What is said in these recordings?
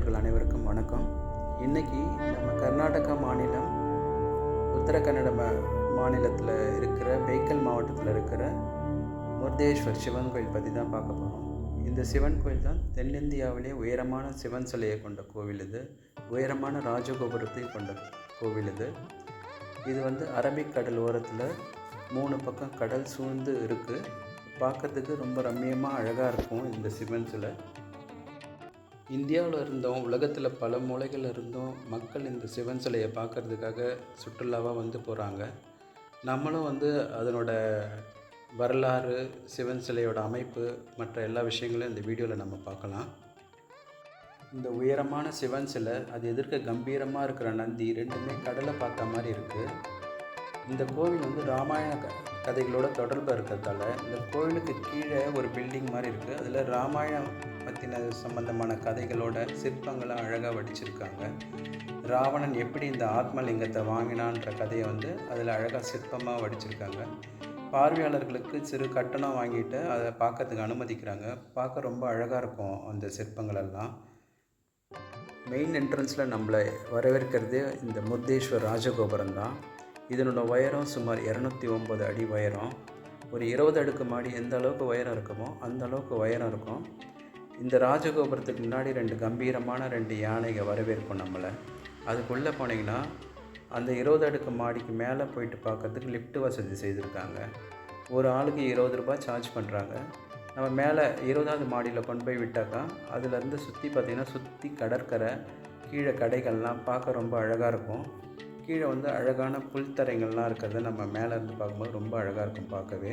Vlogs அனைவருக்கும் வணக்கம். இன்றைக்கி நம்ம கர்நாடகா மாநிலம் உத்தரகன்னட மா மாநிலத்தில் இருக்கிற பேக்கல் மாவட்டத்தில் இருக்கிற முர்தேஸ்வர் சிவன் கோயில் பற்றி தான் பார்க்க போகிறோம் இந்த சிவன் கோயில் தான் தென்னிந்தியாவிலே உயரமான சிவன் சிலையை கொண்ட கோவில் இது. உயரமான ராஜகோபுரத்தை கொண்ட கோவில் இது. இது வந்து அரபிக் கடல் ஓரத்தில் மூணு பக்கம் கடல் சூழ்ந்து இருக்குது பார்க்கறதுக்கு ரொம்ப ரம்மியமாக அழகாக இருக்கும் இந்த சிவன் சிலை. இந்தியாவில் இருந்தோம் உலகத்தில் பல மூலைகள் இருந்தும் மக்கள் இந்த சிவன் சிலையை பார்க்கறதுக்காக சுற்றுலாவாக வந்து போகிறாங்க நம்மளும் வந்து அதனோட வரலாறு சிவன் சிலையோட அமைப்பு மற்ற எல்லா விஷயங்களும் இந்த வீடியோவில் நம்ம பார்க்கலாம். இந்த உயரமான சிவன் சிலை அது எதிர்க்க கம்பீரமாக இருக்கிற நந்தி ரெண்டுமே கடலை பார்த்த மாதிரி இருக்குது இந்த கோவில் வந்து ராமாயண க கதைகளோட தொடர்பு இருக்கிறதால இந்த கோவிலுக்கு கீழே ஒரு பில்டிங் மாதிரி இருக்குது அதில் ராமாயணம் பற்றின சம்பந்தமான கதைகளோட சிற்பங்களை அழகாக வடிச்சிருக்காங்க. ராவணன் எப்படி இந்த ஆத்மலிங்கத்தை வாங்கினான்ற கதையை வந்து அதில் அழகாக சிற்பமாக வடிச்சிருக்காங்க. பார்வையாளர்களுக்கு சிறு கட்டணம் வாங்கிட்டு அதை பார்க்கறதுக்கு அனுமதிக்கிறாங்க. பார்க்க ரொம்ப அழகாக இருக்கும் அந்த சிற்பங்களெல்லாம் மெயின் என்ட்ரன்ஸில் நம்மளை வரவேற்கிறது இந்த முத்தேஸ்வர் ராஜகோபுரம் தான் இதனோட உயரம் சுமார் இரநூத்தி ஒம்பது அடி உயரம். ஒரு இருபது அடுக்கு மாடி எந்த அளவுக்கு உயரம் இருக்குமோ அந்த அளவுக்கு உயரம் இருக்கும். இந்த ராஜகோபுரத்துக்கு முன்னாடி ரெண்டு கம்பீரமான ரெண்டு யானைகள் வரவேற்கும் நம்மளை. அதுக்குள்ளே போனீங்கன்னா அந்த இருபது அடுக்கு மாடிக்கு மேலே போயிட்டு பார்க்கறதுக்கு லிஃப்ட் வசதி செய்திருக்காங்க. ஒரு ஆளுக்கு இருபது ரூபாய் சார்ஜ் பண்ணுறாங்க நம்ம மேலே இருபதாவது மாடியில் கொண்டு போய் விட்டாக்கா அதுலேருந்து சுற்றி பார்த்திங்கன்னா சுற்றி கடற்கரை கீழே கடைகள்லாம் பார்க்க ரொம்ப அழகாக இருக்கும். கீழே வந்து அழகான புல்தரைங்கள்லாம் இருக்கிறத நம்ம மேலே இருந்து பார்க்கும்போது ரொம்ப அழகாக இருக்கும் பார்க்கவே.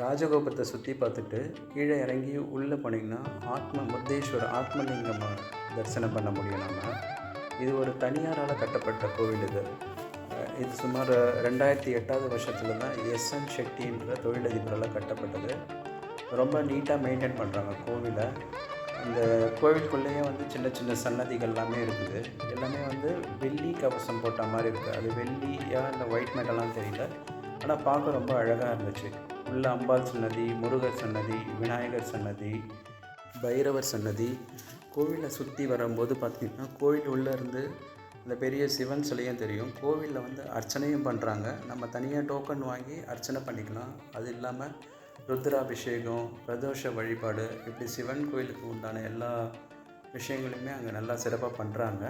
ராஜகோபுரத்தை சுற்றி பார்த்துட்டு கீழே இறங்கி உள்ளே போனீங்கன்னா ஆத்ம முத்தேஸ்வர ஆத்மலிங்கம் தரிசனம் பண்ண முடியும் நம்ம இது ஒரு தனியாரால் கட்டப்பட்ட கோவில் இது. இது சுமார் ரெண்டாயிரத்தி எட்டாவது வருஷத்தில் தான் எஸ்என் ஷெட்டின்ற தொழிலதிபரால் கட்டப்பட்டது. ரொம்ப நீட்டாக மெயின்டைன் பண்ணுறாங்க கோவிலை. இந்த கோவிலுக்குள்ளேயே வந்து சின்ன சின்ன சன்னதிகள் எல்லாமே இருக்குது. எல்லாமே வந்து வெள்ளி கவசம் போட்ட மாதிரி இருக்குது அது வெள்ளியாக இல்லை ஒயிட் மெட்டலாம் தெரியல. ஆனால் பார்க்க ரொம்ப அழகாக இருந்துச்சு. உள்ள அம்பாள் சன்னதி முருகர் சன்னதி விநாயகர் சன்னதி பைரவர் சன்னதி. கோவிலை சுற்றி வரும்போது பார்த்திங்கன்னா கோவில் உள்ளே இருந்து இந்த பெரிய சிவன் சிலையும் தெரியும். கோவிலில் வந்து அர்ச்சனையும் பண்ணுறாங்க நம்ம தனியாக டோக்கன் வாங்கி அர்ச்சனை பண்ணிக்கலாம். அது இல்லாமல் ருத்ராபிஷேகம் பிரதோஷ வழிபாடு இப்படி சிவன் கோயிலுக்கு உண்டான எல்லா விஷயங்களையுமே அங்கே நல்லா சிறப்பாக பண்ணுறாங்க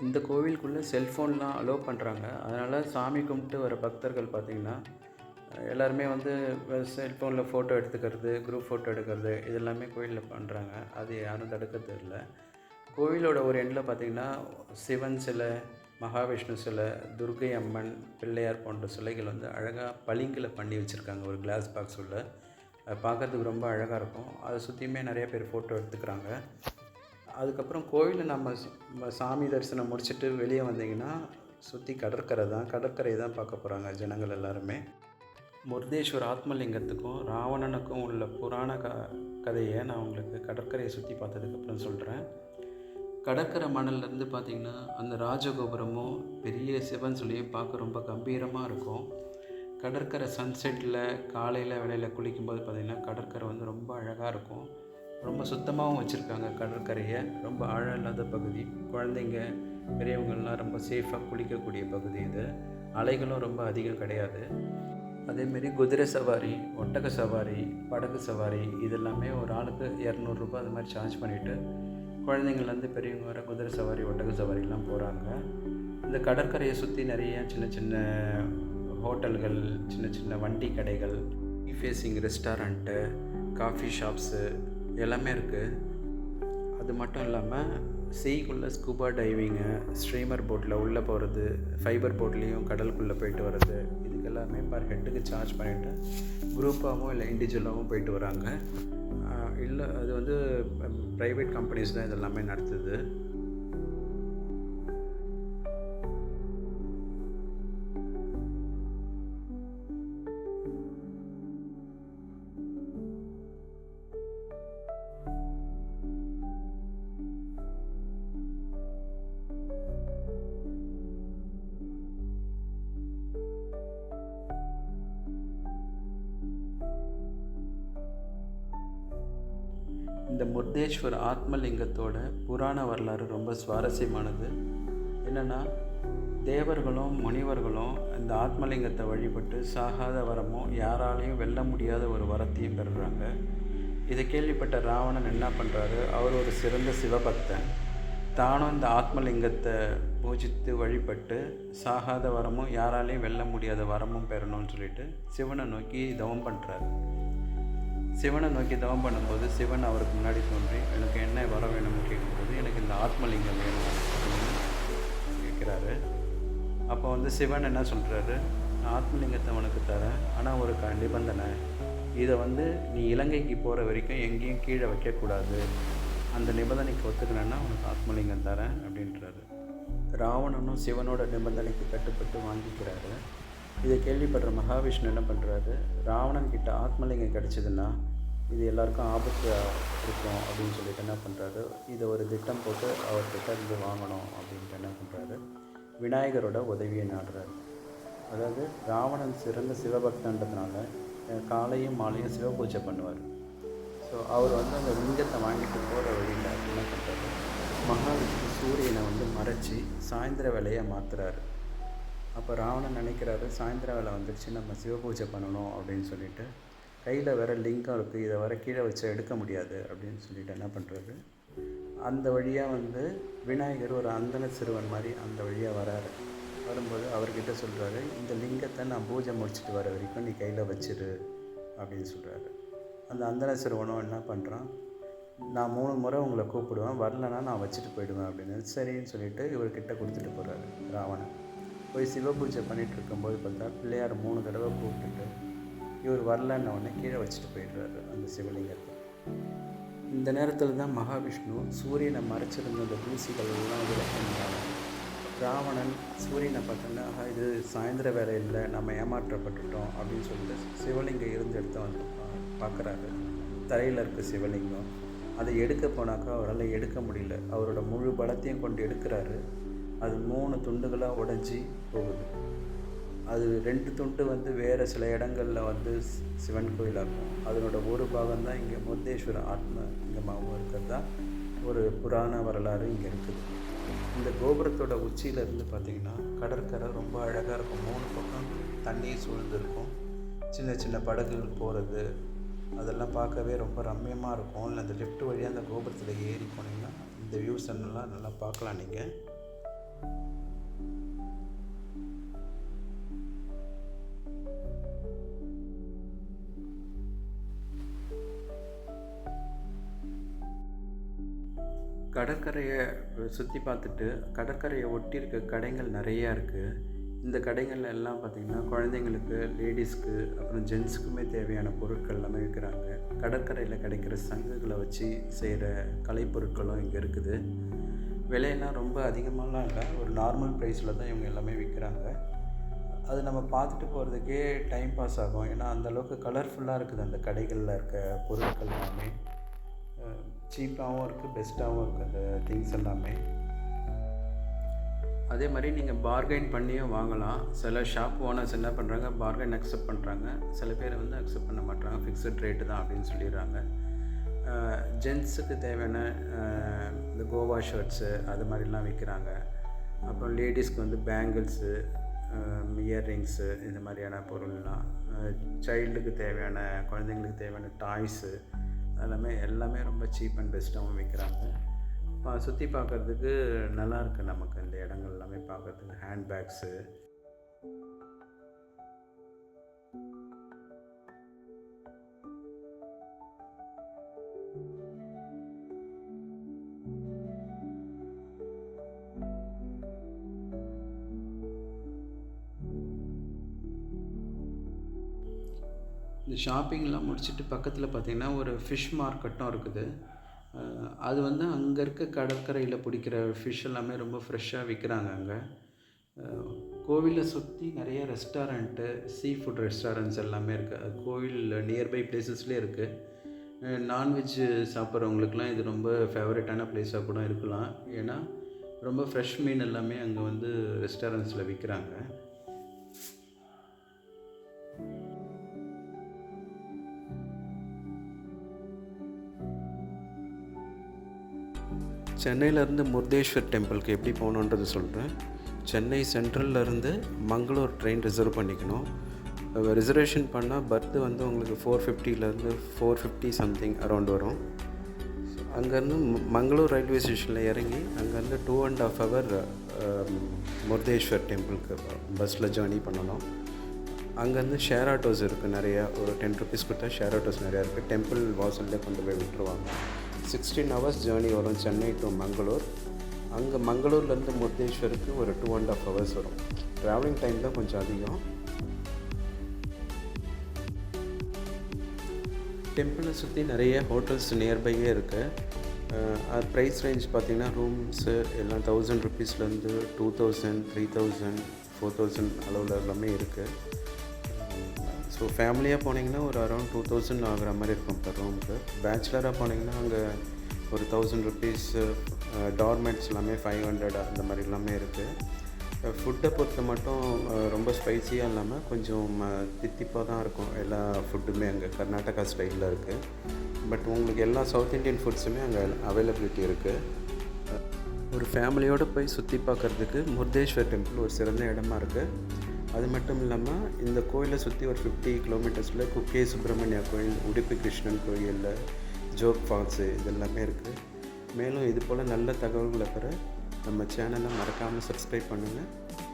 இந்த கோவிலுக்குள்ளே செல்ஃபோன்லாம் அலோவ் பண்ணுறாங்க அதனால் சாமி கும்பிட்டு வர பக்தர்கள் பார்த்திங்கன்னா எல்லாருமே வந்து செல்ஃபோனில் ஃபோட்டோ எடுத்துக்கிறது குரூப் ஃபோட்டோ எடுக்கிறது இதெல்லாமே கோயிலில் பண்ணுறாங்க அது யாரும் தடுக்கிறது இல்லை. கோவிலோட ஒரு எண்டில் பார்த்திங்கன்னா சிவன் சிலை மகாவிஷ்ணு சிலை துர்கை அம்மன் பிள்ளையார் போன்ற சிலைகள் வந்து அழகாக பளிங்கில் பண்ணி வச்சுருக்காங்க. ஒரு கிளாஸ் பாக்ஸ் உள்ள. பார்க்குறதுக்கு பார்க்கறதுக்கு ரொம்ப அழகாக இருக்கும். அதை சுற்றியுமே நிறைய பேர் ஃபோட்டோ எடுத்துக்கிறாங்க. அதுக்கப்புறம் கோவிலில் நம்ம சாமி தரிசனம் முடிச்சுட்டு வெளியே வந்தீங்கன்னா சுற்றி கடற்கரை தான். கடற்கரை தான் பார்க்க போகிறாங்க ஜனங்கள் எல்லாருமே. முருதேஸ்வர் ஆத்மலிங்கத்துக்கும் ராவணனுக்கும் உள்ள புராண க கதையை நான் உங்களுக்கு கடற்கரையை சுற்றி பார்த்ததுக்கப்புறம் சொல்கிறேன் கடற்கரை மணல்லேருந்து பார்த்திங்கன்னா அந்த ராஜகோபுரமும் பெரிய சிவன் சொல்லியும் பார்க்க ரொம்ப கம்பீரமாக இருக்கும். கடற்கரை சன்செட்டில் காலையில் வேலையில் குளிக்கும்போது பார்த்திங்கன்னா கடற்கரை வந்து ரொம்ப அழகாக இருக்கும். ரொம்ப சுத்தமாகவும் வச்சுருக்காங்க கடற்கரையை. ரொம்ப ஆழம் இல்லாத பகுதி. குழந்தைங்க பெரியவங்கள்லாம் ரொம்ப சேஃபாக குளிக்கக்கூடிய பகுதி இது. அலைகளும் ரொம்ப அதிகம் கிடையாது. அதேமாரி குதிரை சவாரி ஒட்டக சவாரி படகு சவாரி இதெல்லாமே ஒரு ஆளுக்கு இரநூறுபா அது மாதிரி சார்ஜ் பண்ணிவிட்டு குழந்தைங்கள்லேருந்து பெரியவங்க வர குதிரை சவாரி ஒட்டக சவாரிலாம் போகிறாங்க இந்த கடற்கரையை சுற்றி நிறைய சின்ன சின்ன ஹோட்டல்கள் சின்ன சின்ன வண்டி கடைகள் ஃபேஸிங் ரெஸ்டாரண்ட்டு காஃபி ஷாப்ஸு எல்லாமே இருக்குது அது மட்டும் இல்லாமல் சீக்குள்ளே ஸ்கூபா டைவிங்கு ஸ்ட்ரீமர் போட்டில் உள்ளே போகிறது ஃபைபர் போட்லேயும் கடலுக்குள்ளே போயிட்டு வர்றது இதுக்கு எல்லாமே பர் ஹெட்டுக்கு சார்ஜ் பண்ணிவிட்டு குரூப்பாகவும் இல்லை இண்டிவிஜுவலாகவும் போயிட்டு வராங்க. இல்லை அது வந்து ப்ரைவேட் கம்பெனிஸ் தான் இதெல்லாமே நடத்துது. இந்த முர்தேஸ்வர் ஆத்மலிங்கத்தோட புராண வரலாறு ரொம்ப சுவாரஸ்யமானது. என்னென்னா தேவர்களும் முனிவர்களும் இந்த ஆத்மலிங்கத்தை வழிபட்டு சாகாத வரமும் யாராலையும் வெல்ல முடியாத ஒரு வரத்தையும் பெறுறாங்க. இதை கேள்விப்பட்ட ராவணன் என்ன பண்ணுறாரு அவர் ஒரு சிறந்த சிவபக்தன். தானும் இந்த ஆத்மலிங்கத்தை பூஜித்து வழிபட்டு சாகாத வரமும் யாராலையும் வெல்ல முடியாத வரமும் பெறணும்னு சொல்லிட்டு சிவனை நோக்கி தவம் பண்ணுறாரு சிவனை நோக்கி தவம் பண்ணும்போது சிவன் அவருக்கு முன்னாடி தோன்றி எனக்கு என்ன வர வேணும்னு கேட்கும்போது எனக்கு இந்த ஆத்மலிங்கம் வேணும் அப்படின்னு கேட்குறாரு. அப்போ வந்து சிவன் என்ன சொல்கிறாரு நான் ஆத்மலிங்கத்தை உனக்கு தரேன். ஆனால் ஒரு க நிபந்தனை. இதை வந்து நீ இலங்கைக்கு போகிற வரைக்கும் எங்கேயும் கீழே வைக்கக்கூடாது. அந்த நிபந்தனைக்கு ஒத்துக்கணுன்னா உனக்கு ஆத்மலிங்கம் தரேன் அப்படின்றாரு. ராவணனும் சிவனோட நிபந்தனைக்கு கட்டுப்பட்டு வாங்கிக்கிறாரு. இதை கேள்விப்படுற மகாவிஷ்ணு என்ன பண்ணுறாரு ராவணன் கிட்ட ஆத்மலிங்கம் கிடச்சிதுன்னா இது எல்லாருக்கும் ஆபத்து இருக்கும் அப்படின்னு சொல்லிட்டு என்ன பண்ணுறாரு இதை ஒரு திட்டம் போட்டு அவர்கிட்ட இருந்து வாங்கணும் அப்படின்ட்டு என்ன பண்ணுறாரு விநாயகரோட உதவியை நாடுறாரு. அதாவது ராவணன் சிறந்த சிவபக்தன்றதுனால காலையும் மாலையும் சிவ பூஜை பண்ணுவார். ஸோ அவர் வந்து அந்த லிங்கத்தை வாங்கிட்டு போகிற வழியில் என்ன பண்ணுறாரு மகாவிஷ்ணு சூரியனை வந்து மறைச்சி சாயந்தர வேலையை மாற்றுறாரு அப்போ ராவணன் நினைக்கிறாரு சாயந்தர வேலை வந்துடுச்சு நம்ம சிவ பூஜை பண்ணணும் அப்படின்னு சொல்லிட்டு. கையில் வேற லிங்கம் இருக்குது இதை வர கீழே வச்சு எடுக்க முடியாது அப்படின்னு சொல்லிட்டு என்ன பண்ணுறாரு அந்த வழியாக வந்து விநாயகர் ஒரு அந்தன சிறுவன் மாதிரி அந்த வழியாக வராரு. வரும்போது அவர்கிட்ட சொல்கிறாரு இந்த லிங்கத்தை நான் பூஜை முடிச்சுட்டு வர வரைக்கும் நீ கையில் வச்சிரு அப்படின்னு சொல்கிறாரு அந்த அந்தன சிறுவனும் என்ன பண்ணுறான் நான் மூணு முறை உங்களை கூப்பிடுவேன் வரலன்னா நான் வச்சுட்டு போயிடுவேன் அப்படின்னு. சரின்னு சொல்லிட்டு இவர்கிட்ட கொடுத்துட்டு போகிறாரு ராவணன். போய் சிவ பூஜை பண்ணிட்டு இருக்கும்போது பார்த்தா பிள்ளையார் மூணு தடவை கூப்பிட்டுட்டு இவர் வரலன்ன உடனே கீழே வச்சுட்டு போயிடுறாரு அந்த சிவலிங்கத்தை. இந்த நேரத்தில் தான் மகாவிஷ்ணு சூரியனை மறைச்சிருந்த அந்த தூசிகள் எல்லாம் விளக்கின்றாங்க ராவணன் சூரியனை பார்த்தோன்னா இது சாயந்தர வேலை இல்லை நம்ம ஏமாற்றப்பட்டுட்டோம் அப்படின்னு சொல்லிட்டு சிவலிங்கம் இருந்த இடத்த வந்து பா- பார்க்குறாரு தரையில் இருக்க சிவலிங்கம். அதை எடுக்க போனாக்கா அவரால் எடுக்க முடியல. அவரோட முழு பலத்தையும் கொண்டு எடுக்கிறாரு. அது மூணு துண்டுகளாக உடைஞ்சி போகுது. அது ரெண்டு துண்டு வந்து வேறு சில இடங்களில் வந்து சிவன் கோயிலாக இருக்கும் அதனோட ஒரு பாகம் தான் இங்கே முத்தேஸ்வர ஆத்ம லிங்கமாகவும் தான் ஒரு புராண வரலாறு இங்கே இருக்குது. இந்த கோபுரத்தோட உச்சியிலேருந்து பார்த்திங்கன்னா பார்த்தீங்கன்னா கடற்கரை ரொம்ப அழகாக இருக்கும். மூணு பக்கம் தண்ணீர் சூழ்ந்து இருக்கும் சின்ன சின்ன படகுகள் போகிறது அதெல்லாம் பார்க்கவே ரொம்ப ரம்மியமாக இருக்கும். இல்லை அந்த லிஃப்ட் வழியாக அந்த கோபுரத்தில் ஏறி போனீங்கன்னா இந்த வியூஸ் எல்லாம் நல்லா பார்க்கலாம் நீங்கள் கடற்கரையை சுற்றி பார்த்துட்டு கடற்கரையை ஒட்டி இருக்க கடைகள் நிறையா இருக்குது இந்த கடைகள்ல எல்லாம் பார்த்திங்கன்னா குழந்தைங்களுக்கு லேடிஸ்க்கு அப்புறம் ஜென்ஸுக்குமே தேவையான பொருட்கள் எல்லாமே விற்கிறாங்க. கடற்கரையில் கிடைக்கிற சங்குகளை வச்சு செய்கிற கலைப்பொருட்களும் இங்கே இருக்குது. விலையெல்லாம் ரொம்ப அதிகமாகலாம் இல்லை. ஒரு நார்மல் ப்ரைஸில் தான் இவங்க எல்லாமே விற்கிறாங்க அது நம்ம பார்த்துட்டு போகிறதுக்கே டைம் பாஸ் ஆகும். ஏன்னா அந்த அளவுக்கு கலர்ஃபுல்லாக இருக்குது. அந்த கடைகளில் இருக்க பொருட்கள் எல்லாமே. சீப்பாகவும் இருக்குது பெஸ்ட்டாகவும் இருக்குது அந்த திங்ஸ் எல்லாமே. அதே மாதிரி நீங்கள் பார்கெயின் பண்ணியும் வாங்கலாம். சில ஷாப் ஓனர்ஸ் என்ன பண்ணுறாங்க பார்கெயின் அக்செப்ட் பண்ணுறாங்க சில பேர் வந்து அக்செப்ட் பண்ண மாட்டாங்க ஃபிக்ஸட் ரேட்டு தான் அப்படின்னு சொல்லிடுறாங்க. ஜென்ஸுக்கு தேவையான கோவா ஷர்ட்ஸு அது மாதிரிலாம் விற்கிறாங்க. அப்புறம் லேடிஸ்க்கு வந்து பேங்கிள்ஸு இயர்ரிங்ஸு இந்த மாதிரியான பொருள்லாம் சைல்டுக்கு தேவையான குழந்தைங்களுக்கு தேவையான டாய்ஸு எல்லாமே எல்லாமே ரொம்ப சீப் அண்ட் பெஸ்ட்டாகவும் விற்கிறாங்க. சுற்றி பார்க்குறதுக்கு நல்லாயிருக்கு நமக்கு இந்த இடங்கள் எல்லாமே பார்க்குறதுக்கு. ஹேண்ட்பேக்ஸு. ஷாப்பிங்லாம் முடிச்சுட்டு பக்கத்தில் பார்த்திங்கன்னா ஒரு ஃபிஷ் மார்க்கெட்டும் இருக்குது. அது வந்து அங்கே இருக்க கடற்கரையில் பிடிக்கிற ஃபிஷ் எல்லாமே ரொம்ப ஃப்ரெஷ்ஷாக விற்கிறாங்க அங்கே. கோவிலை சுற்றி நிறைய ரெஸ்டாரண்ட்டு சீ ஃபுட் ரெஸ்டாரண்ட்ஸ் எல்லாமே இருக்குது அது கோவில் நியர்பை பிளேசஸ்லேயே இருக்குது நான்வெஜ் சாப்பிட்றவங்களுக்குலாம் இது ரொம்ப ஃபேவரட்டான பிளேஸாக கூட இருக்கலாம். ஏன்னா ரொம்ப ஃப்ரெஷ் மீன் எல்லாமே அங்கே வந்து ரெஸ்டாரண்ட்ஸில் விற்கிறாங்க சென்னையிலேருந்து முர்தேஸ்வர் டெம்பிளுக்கு எப்படி போகணுன்றது சொல்கிறேன் சென்னை சென்ட்ரல்லேருந்து மங்களூர் ட்ரெயின் ரிசர்வ் பண்ணிக்கணும். ரிசர்வேஷன் பண்ணால் பர்த்து வந்து உங்களுக்கு ஃபோர் ஃபிஃப்டிலேருந்து ஃபோர் ஃபிஃப்டி சம்திங் அரௌண்ட் வரும். அங்கேருந்து மங்களூர் ரயில்வே ஸ்டேஷனில் இறங்கி அங்கேருந்து two and half hour Murudeshwar டெம்பிளுக்கு பஸ்ஸில் ஜேர்னி பண்ணணும். அங்கேருந்து ஷேர் ஆட்டோஸ் இருக்குது நிறையா. ஒரு டென் ருபீஸ் கொடுத்தா ஷேர் ஆட்டோஸ் நிறையா இருக்குது டெம்பிள் வாசல்லே கொண்டு போய் விட்டுருவாங்க. சிக்ஸ்டீன் ஹவர்ஸ் ஜேர்னி வரும். சென்னை டு மங்களூர். அங்கே மங்களூர்லேருந்து முருதேஸ்வருக்கு ஒரு டூ அண்ட் ஆஃப் ஹவர்ஸ் வரும். ட்ராவலிங் டைம் தான் கொஞ்சம் அதிகம். டெம்பிளை சுற்றி நிறைய ஹோட்டல்ஸ் நியர்பையே இருக்குது ப்ரைஸ் ரேஞ்ச் பார்த்தீங்கன்னா ரூம்ஸு எல்லாம் thousand ருபீஸ்லேருந்து two thousand three thousand four thousand அளவில் எல்லாமே இருக்குது ஸோ ஃபேமிலியாக போனீங்கன்னா ஒரு அரௌண்ட் டூ தௌசண்ட் ஆகுற மாதிரி இருக்கும் பர் ரூமுக்கு பேச்சுலராக போனீங்கன்னா அங்கே ஒரு தௌசண்ட் ருபீஸ் டார்மெட்ஸ் எல்லாமே ஃபைவ் ஹண்ட்ரட் அந்த மாதிரி எல்லாமே இருக்குது ஃபுட்டை பொறுத்த மட்டும் ரொம்ப ஸ்பைசியாக இல்லாமல் கொஞ்சம் தித்திப்பாக தான் இருக்கும் எல்லா ஃபுட்டுமே அங்கே கர்நாடகா ஸ்டைலில் இருக்குது பட் உங்களுக்கு எல்லா சவுத் இந்தியன் ஃபுட்ஸுமே அங்கே அவைலபிலிட்டி இருக்குது ஒரு ஃபேமிலியோடு போய் சுற்றி பார்க்குறதுக்கு முருதேஸ்வர் டெம்பிள் ஒரு சிறந்த இடமா இருக்குது அது மட்டும் இல்லாமல் இந்த கோயிலை சுற்றி ஒரு ஃபிஃப்டி கிலோமீட்டர்ஸில் குக்கே சுப்பிரமணியா கோயில் உடுப்பி கிருஷ்ணன் கோயில் ஜோக் ஃபால்ஸு இதெல்லாமே இருக்குது மேலும் இது போல் நல்ல தகவல்களை பெற நம்ம சேனலை மறக்காமல் சப்ஸ்கிரைப் பண்ணுங்கள்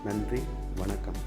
நன்றி வணக்கம்.